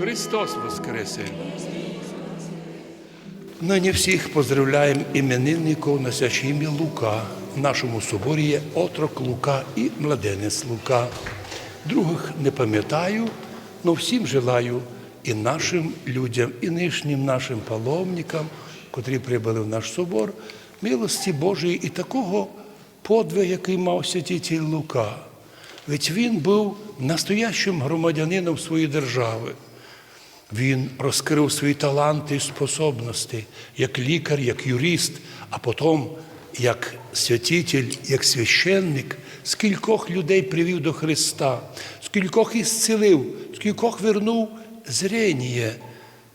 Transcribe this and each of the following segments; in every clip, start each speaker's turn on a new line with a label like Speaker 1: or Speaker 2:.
Speaker 1: Христос Воскресе! Нині всіх поздравляємо іменинників на священні Лука. В нашому соборі є отрок Лука і младенець Лука. Других не пам'ятаю, але всім желаю і нашим людям, і нинішнім нашим паломникам, котрі прибули в наш собор, милості Божої і такого подвигу, який мав святитель Лука. Ведь він був настоящим громадянином своєї держави. Він розкрив свої таланти і способності як лікар, як юрист, а потім як святитель, як священник, скількох людей привів до Христа, скількох ісцелив, скількох вернув зрення,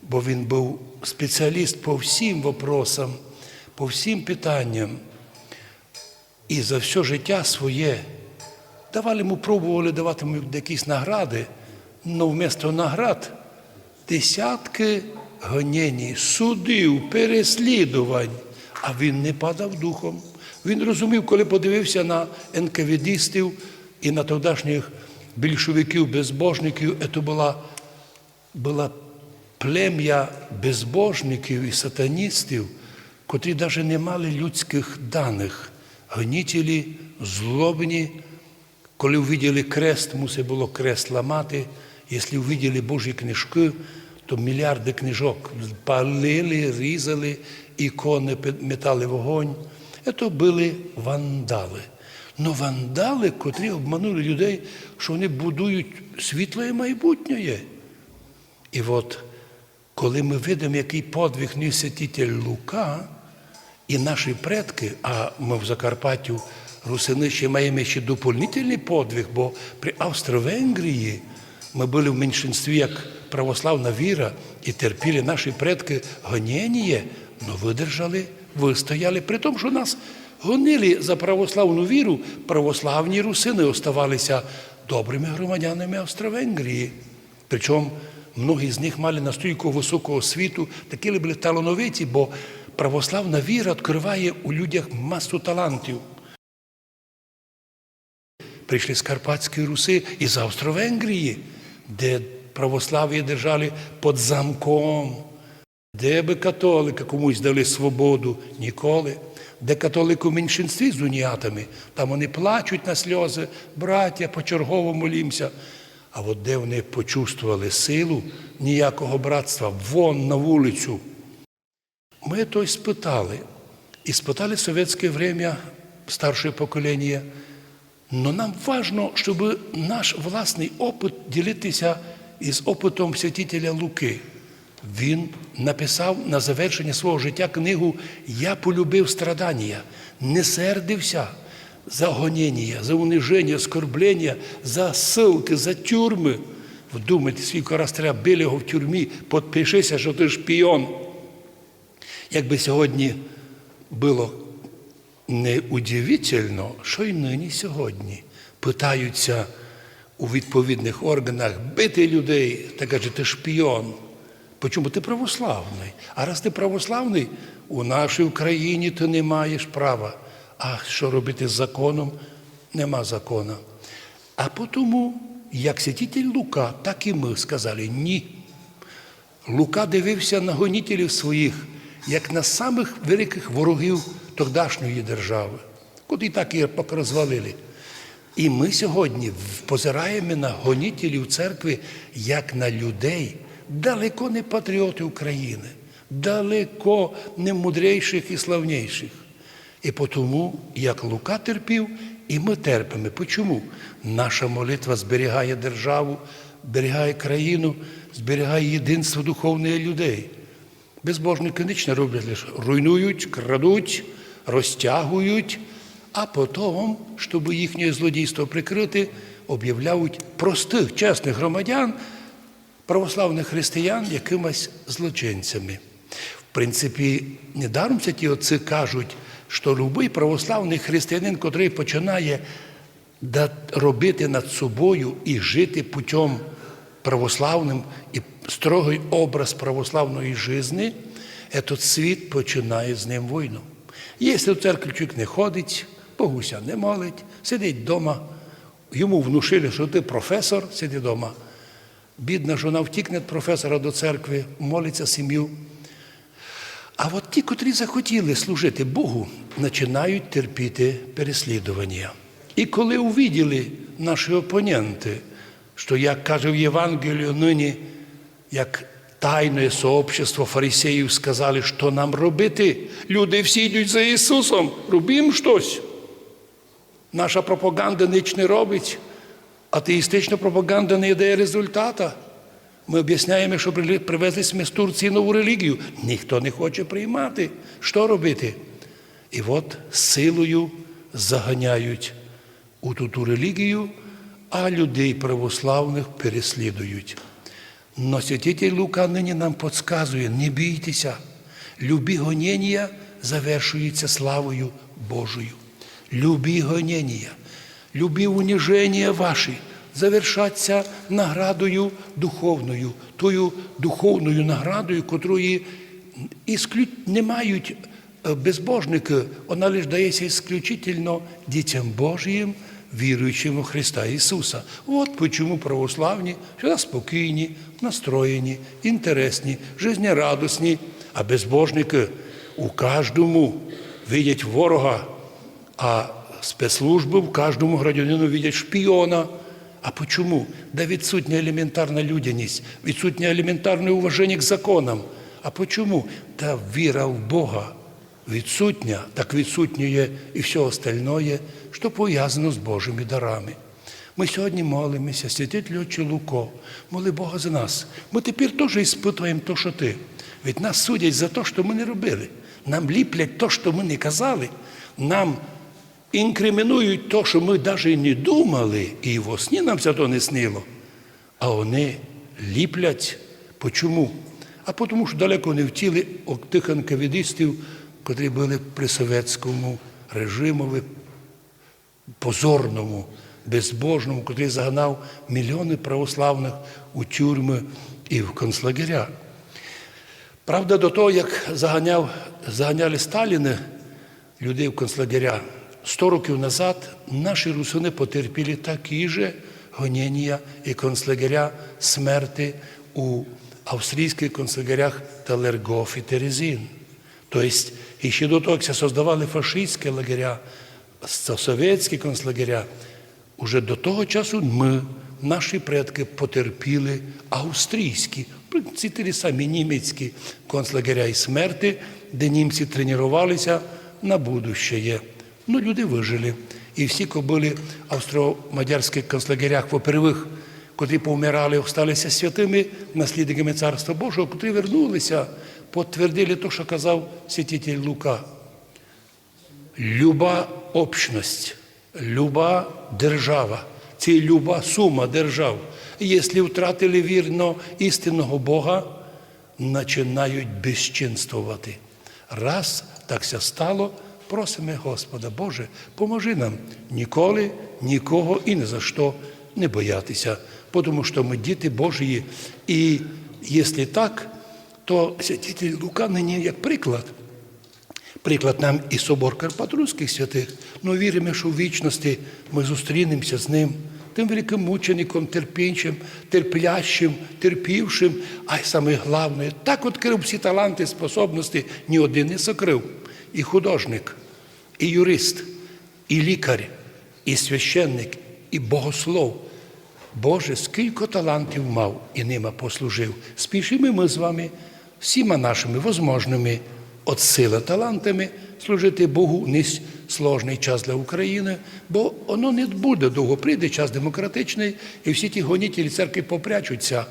Speaker 1: бо він був спеціаліст по всім вопросам, по всім питанням. І за все життя своє давали йому, пробували давати йому якісь награди, але вмісто наград десятки гонєній, судів, переслідувань, а він не падав духом. Він розумів, коли подивився на НКВДистів і на тодішніх більшовиків, безбожників, це була, була плем'я безбожників і сатаністів, котрі навіть не мали людських даних. Гонітелі, злобні, коли увиділи крест, мусить було крест ламати. Якщо увиділи Божі книжки, то мільярди книжок палили, різали, ікони метали вогонь. Це були вандали. Но вандали, котрі обманули людей, що вони будують світле майбутнє. І от коли ми видимо, який подвиг ніс святитель Лука і наші предки, а ми в Закарпаттю русини ще маємо ще доповнительний подвиг, бо при Австро-Венгрії ми були в меншинстві як православна віра і терпіли наші предки гоніння, але видержали, вистояли. При тому, що нас гонили за православну віру, православні русини оставалися добрими громадянами Австро-Венгрії. Причому многі з них мали настільки високого світу, такі були талановиті, бо православна віра відкриває у людях масу талантів. Прийшли з Карпатської Руси і з Австро-Венгрії, де православ'я держали під замком, де би католики комусь дали свободу ніколи, де католики в меншинстві з уніатами, там вони плачуть на сльози, браття, почергово молімся. А от де вони почувствували силу ніякого братства, вон на вулицю. Ми то й спитали. І спитали в совєтське время старше покоління. Но нам важно, щоб наш власний опит ділитися із опитом святителя Луки. Він написав на завершення свого життя книгу Я полюбив страдання, не сердився за гоніння, за униження, оскорблення, за ссылки, за тюрми. Вдумайте, скільки раз треба били його в тюрмі, підпишися, що ти шпіон. Якби сьогодні було неудивительно, що й нині сьогодні питаються у відповідних органах бити людей та каже, ти шпіон. Чому ти православний? А раз ти православний, у нашій Україні ти не маєш права. А що робити з законом? Нема закону. А тому, як святитель Лука, так і ми сказали ні. Лука дивився на гонітелів своїх, як на самих великих ворогів тогдашньої держави, куди так і поки розвалили. І ми сьогодні позираємо на гонітелів церкви як на людей, далеко не патріоти України, далеко не мудрейших і славніших. І тому, як Лука терпів, і ми терпимо. Чому? Наша молитва зберігає державу, зберігає країну, зберігає єдинство духовних людей. Безбожники ніч роблять лише руйнують, крадуть, розтягують, а потім, щоб їхнє злодійство прикрити, об'являють простих, чесних громадян, православних християн якимось злочинцями. В принципі, недаром ті отці кажуть, що будь-який православний християнин, котрий починає робити над собою і жити путем православним і строгий образ православної житті, этот світ починає з ним війну. Якщо в церкві чоловік не ходить, Богуся не молить, сидить вдома, йому внушили, що ти професор, сиди вдома. Бідна жона втікне від професора до церкви, молиться сім'ю. А от ті, котрі захотіли служити Богу, починають терпіти переслідування. І коли увиділи наші опоненти, що, як каже в Євангелію нині, як тайне сообщество фарисеїв сказали, що нам робити, люди всі йдуть за Ісусом, робимо щось. Наша пропаганда ніч не робить, атеїстична пропаганда не дає результата. Ми об'ясняємо, що привезли з Турції нову релігію. Ніхто не хоче приймати. Що робити? І от силою заганяють у ту, ту релігію, а людей православних переслідують. Но святитель Лука нині нам підказує, не бійтеся, любі гонення завершуються славою Божою. Любі гонення, любі уніження ваші завершаться наградою духовною, тою духовною наградою, котрої не мають е, безбожники, вона лише дається ісключительно дітям Божиїм, віруючим у Христа Ісуса. От чому православні всегда спокійні, настроєні, інтересні, жизнерадісні, а безбожники у кожному видять ворога, а спецслужби в кожному громадянину видять шпіона. А почему? Да відсутня елементарна людяність, відсутнє елементарне уваження к законам. А почему? Та віра в Бога відсутня, так відсутнює і все остальное, що пов'язано з Божими дарами. Ми сьогодні молимося, святитель Отче Луко, моли Бога за нас. Ми тепер теж іспитуємо то, що ти. Від нас судять за те, що ми не робили. Нам ліплять те, що ми не казали. Нам інкримінують те, що ми навіть не думали, і во сні нам то не снило. А вони ліплять. Почому? А тому, що далеко не втіли тих анкавідистів, котрі були при совєтському режимові, позорному, безбожному, котрий загнав мільйони православних у тюрми і в концлагеря. Правда, до того, як заганяв, заганяли Сталіни людей в концлагеря, 100 років назад наші русини потерпіли такі же гонення і концлагеря смерти у австрійських концлагерях Талергоф і Терезин. Тобто, і ще до того, це создавали фашистські лагеря, совєтські концлагеря, уже до того часу ми, наші предки, потерпіли австрійські, ці ті самі німецькі концлагеря і смерти, де німці тренувалися на будущее. Ну, люди вижили. І всі, хто були в австро-мадярських концлагерях, во-первых, котрі повмирали, сталися святими наслідниками Царства Божого, котрі вернулися, підтвердили те, що казав святитель Лука. Люба общність, люба держава, це люба сума держав, якщо втратили вірно істинного Бога, починають безчинствувати. Раз так ся стало, просимо Господа, Боже, поможи нам ніколи, нікого і ні за що не боятися, тому що ми діти Божії. І якщо так, то святитель Лука нині як приклад. Приклад нам і собор Карпат-Руських святих. Ну віримо, що в вічності ми зустрінемося з ним, тим великим мучеником, терпінчим, терплящим, терпівшим, а й саме головне, так відкрив всі таланти, способності, ні один не сокрив. І художник, і юрист, і лікар, і священник, і богослов. Боже, скільки талантів мав і ними послужив. Спішимо ми з вами всіма нашими возможними от сили талантами служити Богу не сложний час для України, бо воно не буде довго. Прийде час демократичний, і всі ті гонітелі церкви попрячуться,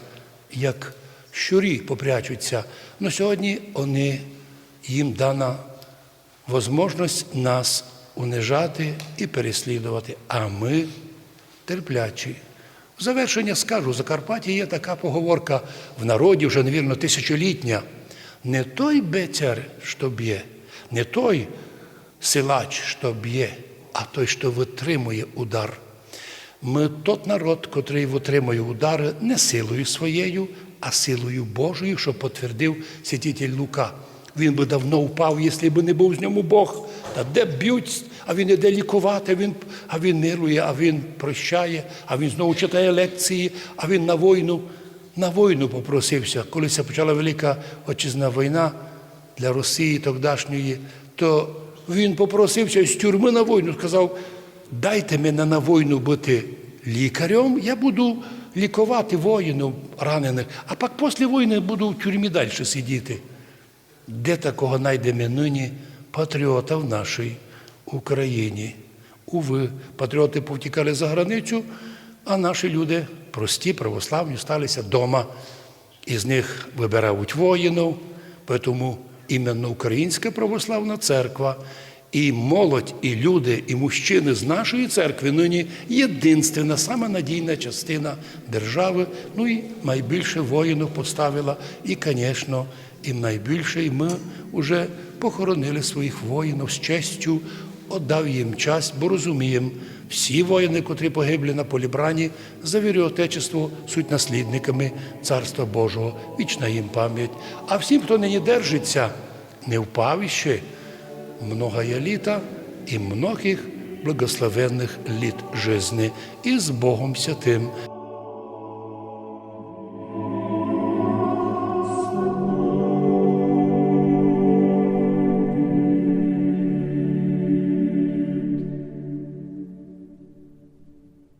Speaker 1: як щурі попрячуться. Но сьогодні вони, їм дана можливість нас унижати і переслідувати, а ми терплячі. Завершення скажу, в Закарпатті є така поговорка в народі, вже, невірно, тисячолітня. Не той бецяр, що б'є, не той силач, що б'є, а той, що витримує удар. Ми тот народ, котрий витримує удари не силою своєю, а силою Божою, що потвердив святитель Лука. Він би давно впав, якщо б не був з ньому Бог. Та де б'ють, а він іде лікувати, а він, а він мирує, а він прощає, а він знову читає лекції, а він на війну. на війну попросився. Коли це почала Велика Отчизна війна для Росії тогдашньої, то він попросився з тюрми на війну, сказав, дайте мене на війну бути лікарем, я буду лікувати воїнів ранених, а пак після війни буду в тюрмі далі сидіти. Де такого знайдемо нині патріота в нашій Україні? Уви, патріоти повтікали за границю, а наші люди, прості, православні, сталися вдома. Із них вибирають воїнів, тому іменно Українська православна церква і молодь, і люди, і мужчини з нашої церкви нині єдинственна, сама надійна частина держави. Ну і найбільше воїнів поставила. І, звісно, і найбільше, і ми вже похоронили своїх воїнів з честю, отдав їм час, бо розуміємо, всі воїни, котрі погибли на полі брані, за вірю Отечеству, суть наслідниками Царства Божого, вічна їм пам'ять. А всім, хто нині держиться, не впав іще, многая літа і многих благословенних літ жизни. І з Богом Святим.